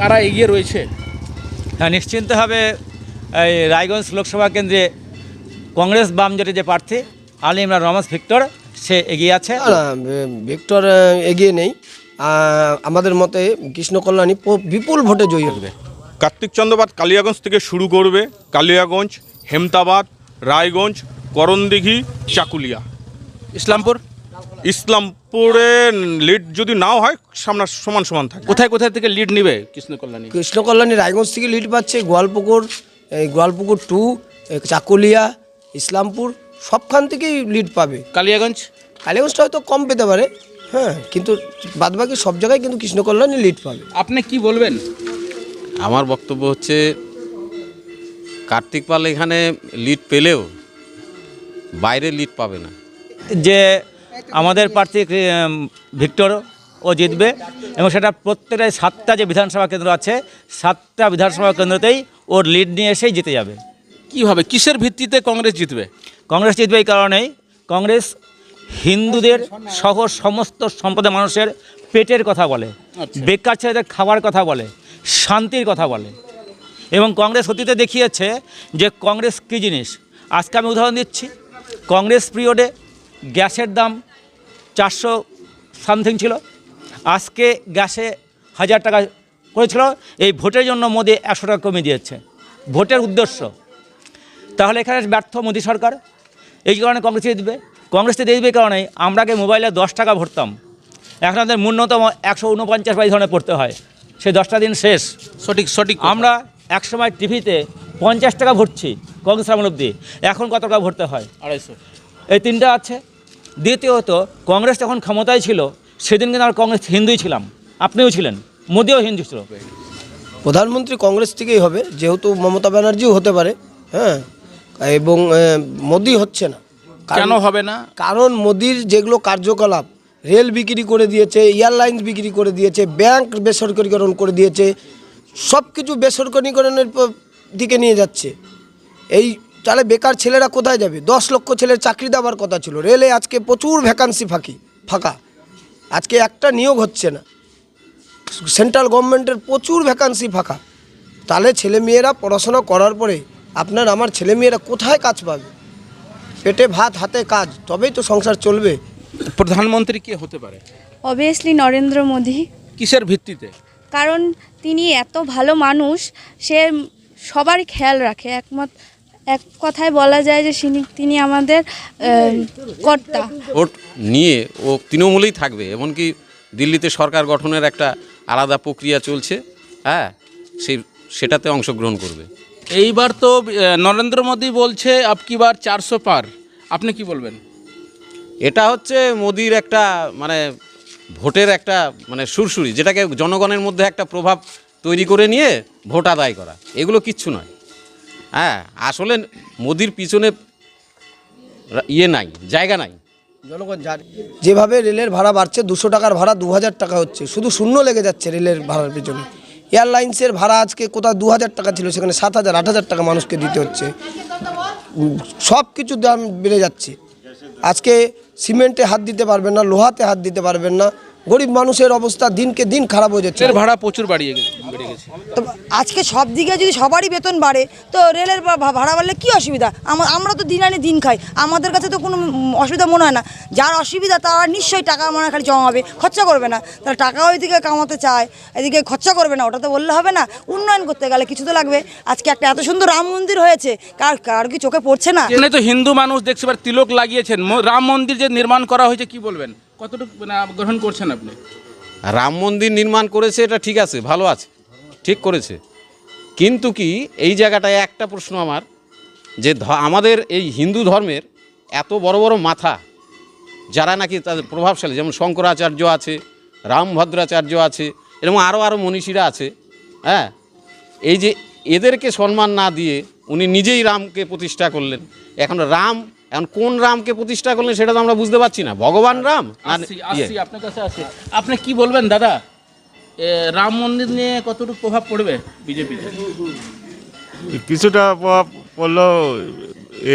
কারা এগিয়ে রয়েছে? হ্যাঁ নিশ্চিন্তভাবে এই রায়গঞ্জ লোকসভা কেন্দ্রে কংগ্রেস বাম জোটের যে প্রার্থী আলী ইমরান রহমান ভিক্টর সে এগিয়ে আছে। ভিক্টর এগিয়ে নেই। আমাদের মতে কৃষ্ণ কল্যাণী বিপুল ভোটে জয়ী হবে। কার্তিক চন্দ্রবাদ কালিয়াগঞ্জ থেকে শুরু করবে কালিয়াগঞ্জ হেমতাবাদ রায়গঞ্জ করণদিঘি চাকুলিয়া। ইসলামপুর? ইসলামপুরে লিড যদি নাও হয় সামনা সমান সমান থাকে। কোথায় কোথায় থেকে লিড নিবে কৃষ্ণ কল্যাণী? কৃষ্ণ কল্যাণী রায়গঞ্জ থেকে লিড পাচ্ছে গোয়ালপুকুর এই গোয়ালপুকুর টু চাকুলিয়া ইসলামপুর সবখান থেকেই লিড পাবে। কালিয়াগঞ্জ? কালীগঞ্জটা হয়তো কম পেতে পারে হ্যাঁ কিন্তু বাদবাকি সব জায়গায় কিন্তু কৃষ্ণ কল্যাণী লিড পাবে। আপনি কি বলবেন? আমার বক্তব্য হচ্ছে কার্তিক পাল এখানে লিড পেলেও বাইরে লিড পাবে না। যে আমাদের প্রার্থী ভিক্টর ও জিতবে এবং সেটা প্রত্যেকটাই সাতটা যে বিধানসভা কেন্দ্র আছে সাতটা বিধানসভা কেন্দ্রতেই ওর লিড নিয়ে এসেই জিতে যাবে। কীভাবে? কিসের ভিত্তিতে কংগ্রেস জিতবে? কংগ্রেস জিতবে এই কারণেই কংগ্রেস হিন্দুদের সহ সমস্ত সম্প্রদায়ের মানুষের পেটের কথা বলে বেকার ছেলেদের খাবার কথা বলে শান্তির কথা বলে। এবং কংগ্রেস অতীতে দেখিয়েছে যে কংগ্রেস কী জিনিস? আজকে আমি উদাহরণ দিচ্ছি। কংগ্রেস পিরিয়ডে গ্যাসের দাম চারশো সামথিং ছিল। আজকে গ্যাসে হাজার টাকা করেছিল। এই ভোটের জন্য মোদি একশো টাকা কমিয়ে দিয়েছে। ভোটের উদ্দেশ্য। তাহলে এখানে ব্যর্থ মোদী সরকার। এই কারণে কংগ্রেস জিতবে কংগ্রেসে দিয়ে এই কারণে আমরা আগে মোবাইলে দশ টাকা ভরতাম। এখন আমাদের ন্যূনতম একশো উনপঞ্চাশ বা এই ধরনের পড়তে হয়। সেই দশটা দিন শেষ। সঠিক সঠিক আমরা একসময় টিভিতে পঞ্চাশ টাকা ভরছি কংগ্রেস আমল অব্দি এখন কত টাকা ভরতে হয়? আড়াইশো। এই তিনটা আছে। দ্বিতীয়ত কংগ্রেস যখন ক্ষমতায় ছিল সেদিন কিন্তু আমরা কংগ্রেস হিন্দুই ছিলাম। আপনিও ছিলেন মোদিও হিন্দু ছিল। প্রধানমন্ত্রী কংগ্রেস থেকেই হবে যেহেতু মমতা ব্যানার্জিও হতে পারে হ্যাঁ? এবং মোদি হচ্ছে না। কারণ- কেন হবে না? কারণ মোদির যেগুলো কার্যকলাপ রেল বিক্রি করে দিয়েছে এয়ারলাইন্স বিক্রি করে দিয়েছে ব্যাংক বেসরকারীকরণ করে দিয়েছে সব কিছু বেসরকারীকরণের দিকে নিয়ে যাচ্ছে। এই তাহলে বেকার ছেলেরা কোথায় যাবে? দশ লক্ষ ছেলের চাকরি দেওয়ার কথা ছিল। রেলে আজকে প্রচুর ভ্যাকান্সি ফাঁকি ফাঁকা। আজকে একটা নিয়োগ হচ্ছে না। সেন্ট্রাল গভর্নমেন্টের প্রচুর ভ্যাকান্সি ফাঁকা। তাহলে ছেলেমেয়েরা পড়াশোনা করার পরে আপনার আমার ছেলেমেয়েরা কোথায় কাজ পাবে? পেটে ভাত হাতে কাজ তবেই তো সংসার চলবে। প্রধানমন্ত্রী কে হতে পারে? অবভিয়াসলি নরেন্দ্র মোদী। কিসের ভিত্তিতে? কারণ তিনি এত ভালো মানুষ সে সবার খেয়াল রাখে একমত এক কথায় বলা যায় যে তিনি আমাদের কর্তা। ভোট নিয়ে ও তৃণমূলেই থাকবে এমনকি দিল্লিতে সরকার গঠনের একটা আলাদা প্রক্রিয়া চলছে হ্যাঁ সেই সেটাতে অংশগ্রহণ করবে। এইবার তো নরেন্দ্র মোদী বলছে আপকি বার চারশো পার। আপনি কি বলবেন? এটা হচ্ছে মোদির একটা মানে ভোটের একটা মানে সুরসুরি যেটাকে জনগণের মধ্যে একটা প্রভাব তৈরি করে নিয়ে ভোট আদায় করা। এগুলো কিচ্ছু নয়। হ্যাঁ আসলে মোদির পিছনে ইয়ে নাই, জায়গা নাই। যেভাবে রেলের ভাড়া বাড়ছে, দুশো টাকার ভাড়া দু হাজার টাকা হচ্ছে। শুধু শূন্য লেগে যাচ্ছে রেলের ভাড়ার পিছনে। এয়ারলাইন্সের ভাড়া আজকে কোথাও দু হাজার টাকা ছিল, সেখানে সাত হাজার, আট হাজার টাকা মানুষকে দিতে হচ্ছে। সব কিছু দাম বেড়ে যাচ্ছে। আজকে সিমেন্টে হাত দিতে পারবেন না, লোহাতে হাত দিতে পারবেন না। গরিব মানুষের অবস্থা দিনকে দিন খারাপ হয়ে যাচ্ছে। ভাড়া প্রচুর বাড়িয়ে গেছে তো আজকে সব দিকে যদি সবারই বেতন বাড়ে তো রেলের ভাড়া বাড়লে কী অসুবিধা? আমা- আমরা তো দিন আনি দিন খাই আমাদের কাছে তো কোনো অসুবিধা মনে হয় না। যার অসুবিধা তারা নিশ্চয়ই টাকা মনে খালি জমাবে খরচা করবে না। তারা টাকা ওইদিকে কামাতে চায় এদিকে খরচা করবে না ওটা তো বললে হবে না। উন্নয়ন করতে গেলে কিছু তো লাগবে। আজকে একটা এত সুন্দর রাম মন্দির হয়েছে কার কার কি চোখে পড়ছে না? তো হিন্দু মানুষ দেখছে তিলক লাগিয়েছেন। রাম মন্দির যে নির্মাণ করা হয়েছে কি বলবেন? কতটুকু মানে গ্রহণ করছেন আপনি? রাম মন্দির নির্মাণ করেছে, এটা ঠিক আছে, ভালো আছে, ঠিক করেছে। কিন্তু কি, এই জায়গাটায় একটা প্রশ্ন আমার, যে আমাদের এই হিন্দু ধর্মের এত বড় বড় মাথা, যারা নাকি তাদের প্রভাবশালী, যেমন শঙ্করাচার্য আছে, রামভদ্রাচার্য আছে, এরকম আরও আরও মনীষীরা আছে হ্যাঁ? এই যে এদেরকে সম্মান না দিয়ে উনি নিজেই রামকে প্রতিষ্ঠা করলেন। এখন রাম এখন কোন রামকে প্রতিষ্ঠা করলেন সেটা তো আমরা বুঝতে পারছি না। ভগবান রাম? ইয়ে। আপনার কাছে আসছি। আপনি কি বলবেন দাদা? রাম মন্দির নিয়ে কতটুকু প্রভাব পড়বে বিজেপিতে? কিছুটা প্রভাব পড়লেও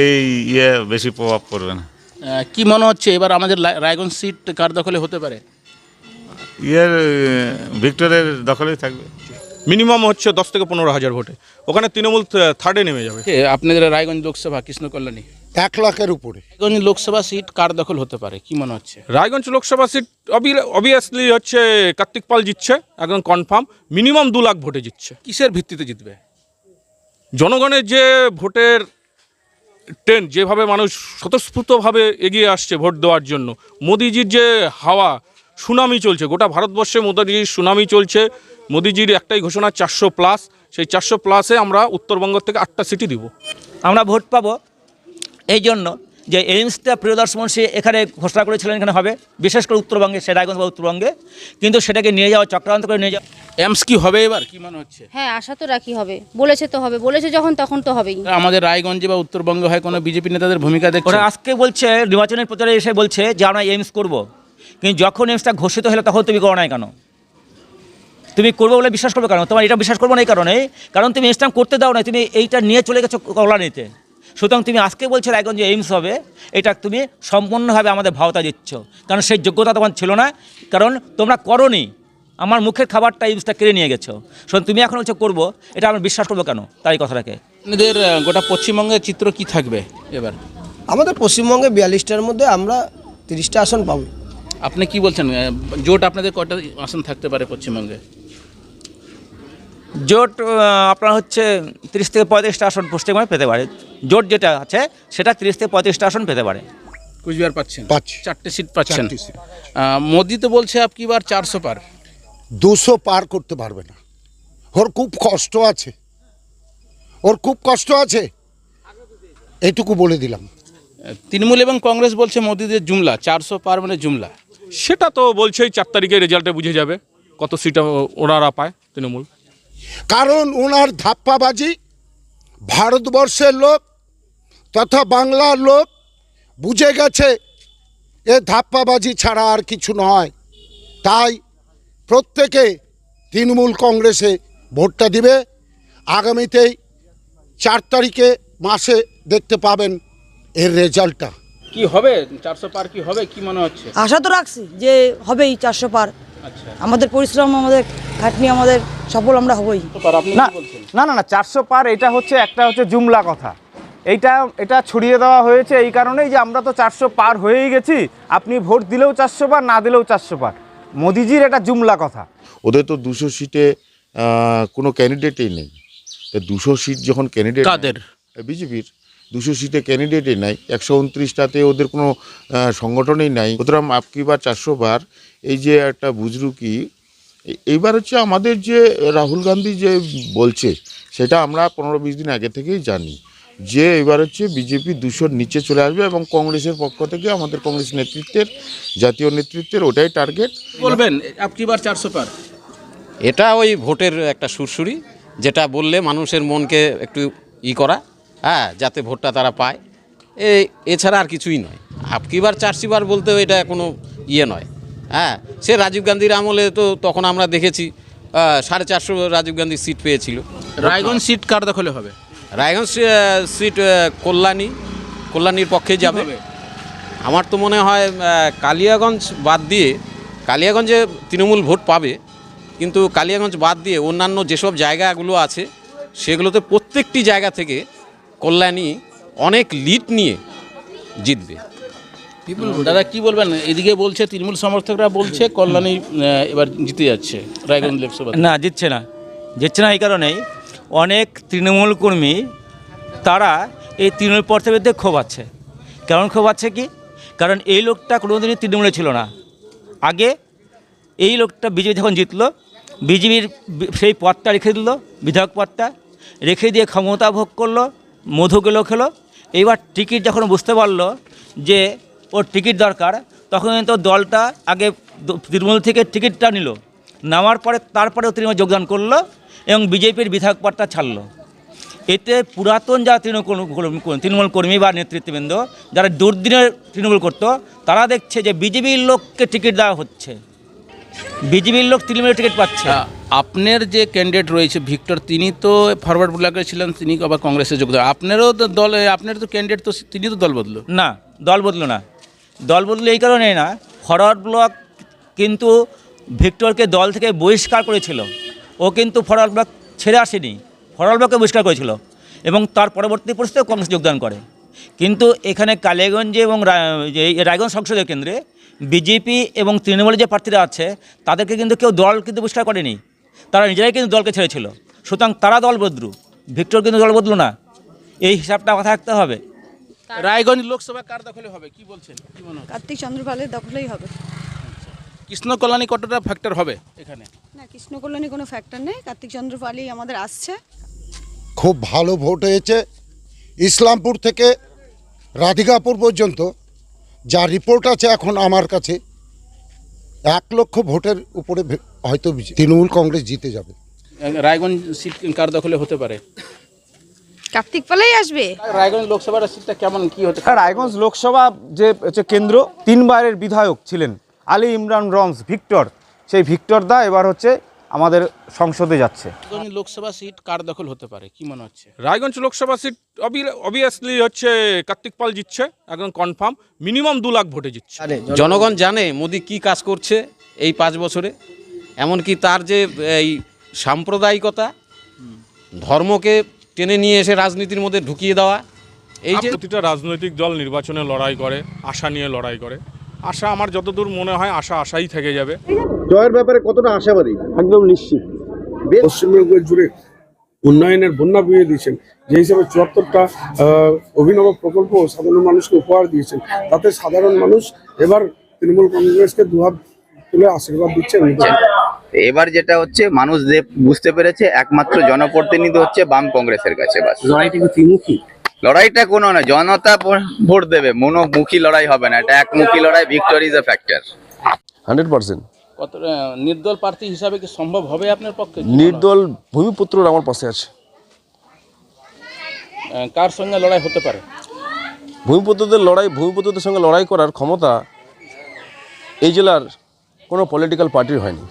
এই ইয়ে বেশি প্রভাব পড়বে না। কি মনে হচ্ছে এবার আমাদের রায়গঞ্জ সিট কার দখলে হতে পারে? ইয়ের ভিক্টরের দখলেই থাকবে। মিনিমাম হচ্ছে দশ থেকে পনেরো হাজার ভোটে। ওখানে তৃণমূল থার্ডে নেমে যাবে। আপনাদের রায়গঞ্জ লোকসভা কৃষ্ণ কল্যাণী এক লাখের উপরে। রায়গঞ্জ লোকসভা সিট কার দখল হতে পারে? কি মনে হচ্ছে? রায়গঞ্জ লোকসভা সিট অবভিয়াসলি হচ্ছে কার্তিক পাল জিতছে একদম কনফার্ম মিনিমাম দু লাখ ভোটে জিতছে। কিসের ভিত্তিতে জিতবে? জনগণের যে ভোটের ট্রেন যেভাবে মানুষ স্বতঃস্ফূর্তভাবে এগিয়ে আসছে ভোট দেওয়ার জন্য মোদিজির যে হাওয়া সুনামি চলছে। গোটা ভারতবর্ষে মোদিজির সুনামি চলছে। মোদিজির একটাই ঘোষণা চারশো প্লাস সেই চারশো প্লাসে আমরা উত্তরবঙ্গ থেকে আটটা সিটি দিব। আমরা ভোট পাবো এই জন্য যে এইমসটা প্রিয়দর্শন মুন্সি এখানে ঘোষণা করেছিলেন এখানে হবে বিশেষ করে উত্তরবঙ্গে সে রায়গঞ্জ বা উত্তরবঙ্গে। কিন্তু সেটাকে নিয়ে যাওয়া চক্রান্ত করে নিয়ে যাওয়া এমস কি হবে এবার? কি মনে হচ্ছে? হ্যাঁ আশা তো রাখি হবে। বলেছে তো হবে। বলেছে যখন তখন তো হবেই। আমাদের রায়গঞ্জে বা উত্তরবঙ্গে হয় কোনো বিজেপি নেতাদের ভূমিকা দেখছে? ওরা আজকে বলছে নির্বাচনের প্রচারে এসে বলছে যে আমরা এইমস করব। কিন্তু যখন এইমসটা ঘোষিত হলো তখন তুমি করো নাই কেন? তুমি করব বলে বিশ্বাস করবে কেন তোমার এটা বিশ্বাস করব না এই কারণে কারণ তুমি ইসলাম করতে দাও না তুমি এইটা নিয়ে চলে গেছো কল্যাণীতে সুতরাং তুমি আজকে বলছো রায়গঞ্জে এইমস হবে এটা তুমি সম্পূর্ণভাবে আমাদের ভাওতা দিচ্ছ। কারণ সেই যোগ্যতা তোমার ছিল না কারণ তোমরা করনি। আমার মুখের খাবারটা এইমসটা কেড়ে নিয়ে গেছো। সুতরাং তুমি এখন বলছো করব এটা আমি বিশ্বাস করব কেন? তাই কথাটাকে। আপনাদের গোটা পশ্চিমবঙ্গের চিত্র কি থাকবে এবার? আমাদের পশ্চিমবঙ্গে বিয়াল্লিশটার মধ্যে আমরা তিরিশটা আসন পাবো। আপনি কি বলছেন? জোট আপনাদের কটা আসন থাকতে পারে পশ্চিমবঙ্গে? জোট আপনার হচ্ছে তিরিশ থেকে পঁয়ত্রিশটা আসন পশ্চিমবঙ্গে পেতে পারে। জোট যেটা আছে সেটা তিরিশ থেকে পঁয়ত্রিশটা আসন পেতে পারে। কুচবিহার পাচ্ছেন? পাচ্ছি। চারটে সিট পাচ্ছেন। চারটে মোদি তো বলছে আপকি বার চারশো পার? দুশো পার করতে পারবে না। ওর খুব কষ্ট আছে। ওর খুব কষ্ট আছে। এটুকু বলে দিলাম। তৃণমূল এবং কংগ্রেস বলছে মোদিদের জুমলা চারশো পার মানে জুমলা। সেটা তো বলছেই চার তারিখে রেজাল্টে বুঝে যাবে কত সিট ওনারা পায় তৃণমূল। কারণ ওনার ধাপ্পাবাজি ভারতবর্ষের লোক তথা বাংলার লোক বুঝে গেছে এ ধাপ্পাবাজি ছাড়া আর কিছু নয়। তাই প্রত্যেকে তৃণমূল কংগ্রেসে ভোটটা দিবে। আগামীতেই চার তারিখে মাসে দেখতে পাবেন এর রেজাল্টটা। কি হবে? চারশো পার কি হবে? কি মনে হচ্ছে? আশা তো রাখছি যে হবেই চারশো পার। আমাদের পরিশ্রম আমাদের খাটনি আমাদের সফল আমরা হবই। না না না না চারশো পার এটা হচ্ছে একটা হচ্ছে জুমলা কথা। এইটা এটা ছড়িয়ে দেওয়া হয়েছে এই কারণেই যে আমরা তো চারশো পার হয়েই গেছি। আপনি ভোট দিলেও চারশো পার না দিলেও চারশো পার। মোদিজির এটা জুমলা কথা। ওদের তো দুশো সিটে কোনো ক্যান্ডিডেটই নেই। দুশো সিট যখন ক্যান্ডিডেট কাদের? বিজেপির। দুশো সিটে ক্যান্ডিডেটই নাই একশো উনত্রিশটাতে ওদের কোনো সংগঠনই নাই। সুতরাং আপকি বার চারশো বার এই যে একটা বুজরুকি এই- এইবার হচ্ছে আমাদের যে রাহুল গান্ধী যে বলছে সেটা আমরা পনেরো বিশ দিন আগে থেকেই জানি যে এবার হচ্ছে বিজেপি দুশোর নিচে চলে আসবে এবং কংগ্রেসের পক্ষ থেকে আমাদের কংগ্রেস নেতৃত্বের জাতীয় নেতৃত্বের ওটাই টার্গেট বলবেন আপকি বার চারশো পার? এটা ওই ভোটের একটা সুরসুরি যেটা বললে মানুষের মনকে একটু ই করা হ্যাঁ যাতে ভোটটা তারা পায়। এ এছাড়া আর কিছুই নয়। আপকিবার চারশিবার বলতেও এটা কোনো ইয়ে নয়। হ্যাঁ সে রাজীব গান্ধীর আমলে তো তখন আমরা দেখেছি সাড়ে চারশো রাজীব গান্ধী সিট পেয়েছিল। রায়গঞ্জ সিট কার দখলে হবে? রায়গঞ্জ সিট কল্যাণী কল্যাণীর পক্ষে যাবে। আমার তো মনে হয় কালিয়াগঞ্জ বাদ দিয়ে কালিয়াগঞ্জে তৃণমূল ভোট পাবে কিন্তু কালিয়াগঞ্জ বাদ দিয়ে অন্যান্য যেসব জায়গাগুলো আছে সেগুলোতে প্রত্যেকটি জায়গা থেকে কল্যাণী অনেক লিড নিয়ে জিতবে। দাদা কি বলবেন? এদিকে বলছে তৃণমূল সমর্থকরা বলছে কল্যাণী এবার জিতে যাচ্ছে রায়গঞ্জ লোকসভা। না জিতছে না। জিতছে না এই কারণেই অনেক তৃণমূল কর্মী তারা এই তৃণমূল পর্যায়ে ক্ষোভ আছে। কেমন ক্ষোভ আছে কি? কারণ এই লোকটা কোনোদিনই তৃণমূলে ছিল না। আগে এই লোকটা বিজেপি যখন জিতলো বিজেপির সেই পদটা রেখে দিল বিধায়ক পদটা রেখে দিয়ে ক্ষমতা ভোগ করল মধু গেলো খেলো। এইবার টিকিট যখন বুঝতে পারল যে ওর টিকিট দরকার তখন তো দলটা আগে তৃণমূল থেকে টিকিটটা নিল। নামার পরে তারপরেও তৃণমূল যোগদান করল এবং বিজেপির বিধায়ক পদটা ছাড়লো। এতে পুরাতন যারা তৃণমূল তৃণমূল কর্মী বা নেতৃত্ববৃন্দ যারা দুর্দিনের তৃণমূল করতো তারা দেখছে যে বিজেপির লোককে টিকিট দেওয়া হচ্ছে। বিজেপির লোক তৃণমূলের টিকিট পাচ্ছে। আপনার যে ক্যান্ডিডেট রয়েছে ভিক্টর তিনি তো ফরওয়ার্ড ব্লকে ছিলেন তিনি আবার কংগ্রেসে যোগদান আপনারও তো দলে আপনার তো ক্যান্ডিডেট তো তিনি তো দল বদলো। না দল বদলো না। দল বদলো এই কারণে না ফরওয়ার্ড ব্লক কিন্তু ভিক্টরকে দল থেকে বহিষ্কার করেছিল। ও কিন্তু ফরওয়ার্ড ব্লক ছেড়ে আসেনি ফরওয়ার্ড ব্লককে বহিষ্কার করেছিল এবং তার পরবর্তী পরিস্থিতিতে কংগ্রেস যোগদান করে। কিন্তু এখানে কালিয়াগঞ্জে এবং রায়গঞ্জ সংসদীয় কেন্দ্রে বিজেপি এবং তৃণমূলের যে প্রার্থীরা আছে, তাদেরকে কিন্তু কেউ দল কিন্তু বহিষ্কার করেনি। তারা নিজেরাই কিন্তু দলকে ছেড়েছিল। সুতরাং তারা দল বদলু ভিক্টর কিন্তু দল বদলু না। এই হিসাবটা মাথায় রাখতে হবে। রায়গঞ্জ লোকসভা কার দখলে হবে? কি বলছেন? কি মনে হয় কার্তিক চন্দ্রপালের দখলেই হবে। কৃষ্ণ কল্যাণী কতটা ফ্যাক্টর হবে এখানে? না কৃষ্ণ কল্যাণী কোনো ফ্যাক্টর নেই। কার্তিক চন্দ্রপালই আমাদের আসছে। খুব ভালো ভোট হয়েছে ইসলামপুর থেকে রাধিকাপুর পর্যন্ত। যা রিপোর্ট আছে এখন আমার কাছে এক লক্ষ ভোটের উপরে ভে- হয়তো তৃণমূল কংগ্রেস জিতে যাবে। রায়গঞ্জ সিট কার দখলে হতে পারে? কার্তিক পালেই আসবে? রায়গঞ্জ লোকসভার সিটটা কেমন কি হতে হ্যাঁ, রায়গঞ্জ লোকসভা যে হচ্ছে কেন্দ্র তিনবারের বিধায়ক ছিলেন আলী ইমরান রমস ভিক্টর। সেই ভিক্টর দা এবার হচ্ছে আমাদের সংসদে যাচ্ছে। লোকসভা সিট কার দখল হতে পারে কি মনে হচ্ছে? রায়গঞ্জ লোকসভা সিট অবভিয়াসলি হচ্ছে কার্তিক পাল জিতছে একদম কনফার্ম মিনিমাম দু লাখ ভোটে জিতছে। জনগণ জানে মোদি কি কাজ করছে এই পাঁচ বছরে। এমনকি তার যে এই সাম্প্রদায়িকতা ধর্মকে টেনে নিয়ে এসে রাজনীতির মধ্যে ঢুকিয়ে দেওয়া। এই যে প্রতিটা রাজনৈতিক দল নির্বাচনে লড়াই করে আশা নিয়ে লড়াই করে। আশা আমার যতদূর মনে হয় আশা আশাই থেকে যাবে। জয়ের ব্যাপারে কতটা আশাবাদী? একদম নিশ্চিত। পশ্চিমবঙ্গ জুড়ে উন্নয়নের বন্যা বইয়ে দিয়েছেন। যে হিসাবে চুয়াত্তরটা অভিনব প্রকল্প সাধারণ মানুষকে উপহার দিয়েছেন তাতে সাধারণ মানুষ এবার তৃণমূল কংগ্রেসকে দুহাত তুলে আশীর্বাদ দিচ্ছেন। এবার যেটা হচ্ছে মানুষ যে বুঝতে পেরেছে একমাত্র জনপ্রতিনিধি হচ্ছে বাম কংগ্রেসের কাছে বাস। লড়াইটা কি ত্রিমুখী? লড়াইটা কোনো না জনতা ভোট দেবে মনোমুখী লড়াই হবে না এটা একমুখী লড়াই victory is a factor hundred percent. কত নির্দল প্রার্থী হিসাবে কি সম্ভব হবে আপনার পক্ষে? নির্দল ভূমিপুত্র আমার পাশে আছে। কার সঙ্গে লড়াই হতে পারে? ভূমিপুত্রদের লড়াই ভূমিপুত্রদের সঙ্গে লড়াই করার ক্ষমতা এই জেলার কোনো পলিটিক্যাল পার্টির হয়নি।